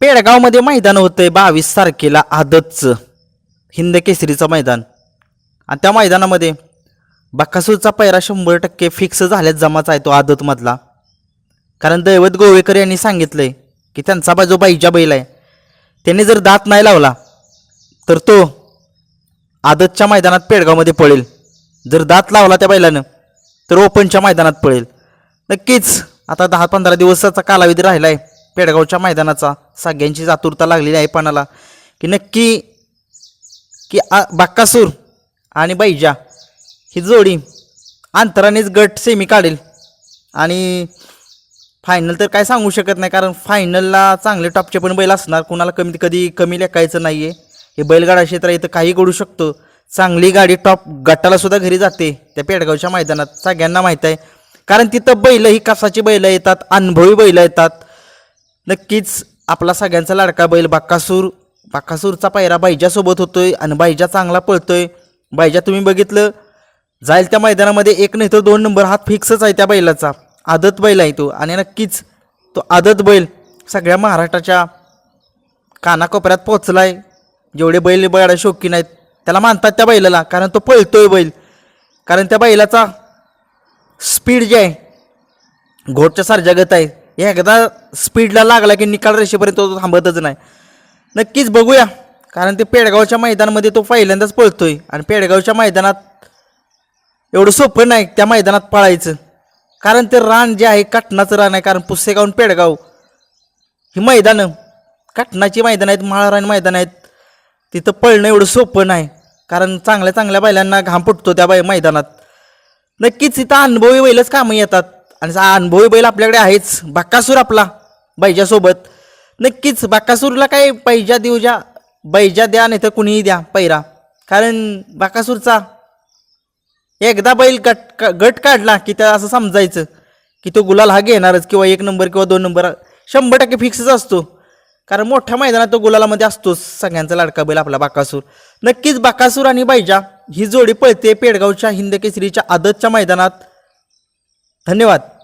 पेडगावमध्ये मैदान होतंय बावीस तारखेला आदतचं. हिंद केसरीचं मैदान. आणि त्या मैदानामध्ये बक्कासूरचा पैरा शंभर टक्के फिक्स झाल्याच जमाचा आहे तो आदतमधला. कारण दैवत गोवेकर यांनी सांगितलंय की त्यांचा बा जो बाईच्या बैल आहे. त्यांनी जर दात नाही लावला तर तो आदतच्या मैदानात पेडगावमध्ये पळेल. जर दात लावला त्या बैलानं तर ओपनच्या मैदानात पळेल. नक्कीच आता दहा पंधरा दिवसाचा कालावधी राहिला आहे पेडगावच्या मैदानाचा सगळ्यांची आतुरता लागलेली आहे पणाला की नक्की की आ बाक्कासूर आणि बैजा ही जोडी अंतरानेच गट सेमी काढेल. आणि फायनल तर काय सांगू शकत नाही कारण फायनलला चांगले टॉपचे पण बैल असणार. कुणाला कमी कधी कमी लेखायचं नाही आहे हे बैलगाडा क्षेत्र इथं काही घडू शकतो. चांगली गाडी टॉप गटाला सुद्धा घरी जाते त्या पेडगावच्या मैदानात. सगळ्यांना माहीत आहे. कारण तिथं बैल ही कसाची बैलं येतात अनुभवी बैलं येतात. नक्कीच आपला सगळ्यांचा लाडका बैल बाक्कासूर बाक्कासूरचा पायरा बायजासोबत होतोय आणि बायजा चांगला पळतोय. बायजा तुम्ही बघितलं जाईल त्या मैदानामध्ये एक नाही तर दोन नंबर हा फिक्सच आहे त्या बैलाचा. आदत बैल आहे तो. आणि नक्कीच तो आदत बैल सगळ्या महाराष्ट्राच्या कानाकोपऱ्यात पोचलाय जेवढे बैल बैला शौकीन आहेत त्याला मानतात त्या बैलाला कारण तो पळतोय बैल. कारण त्या बैलाचा स्पीड जे आहे घोटच्या सारख्या आहे. एकदा स्पीडला लागला की निकाल रेषेपर्यंत तो थांबतच नाही. नक्कीच बघूया कारण ते पेडगावच्या मैदानामध्ये तो पहिल्यांदाच पळतोय आणि पेडगावच्या मैदानात एवढं सोपं नाही त्या मैदानात पळायचं. कारण ते रान जे आहे काटणाचं रान आहे कारण पुसेगाव आणि पेडगाव ही मैदानं काटणाची मैदान आहेत माळरान मैदान आहेत तिथं पळणं एवढं सोपं नाही. कारण चांगल्या चांगल्या बैलांना घाम फुटतो त्या बाय मैदानात. नक्कीच इथं अनुभवी बैलच कामं येतात. आणि हा अनुभवी बैल आपल्याकडे आहेच. बाक्कासूर आपला बैजासोबत. नक्कीच बाक्कासूरला काय पैजा देऊ ज्या बैजा द्या नाही तर कुणीही द्या पैरा. कारण बाकासूरचा एकदा बैल गट गट काढला की त्या असं समजायचं की तो गुलाल हा घेणारच किंवा एक नंबर किंवा दोन नंबर. शंभर टक्के फिक्सच असतो. कारण मोठ्या मैदानात तो गुलालामध्ये असतोच सगळ्यांचा लाडका बैल आपला बाकासूर. नक्कीच बाकासूर आणि बैजा ही जोडी पळते पेडगावच्या हिंद केसरीच्या आदतच्या मैदानात. धन्यवाद.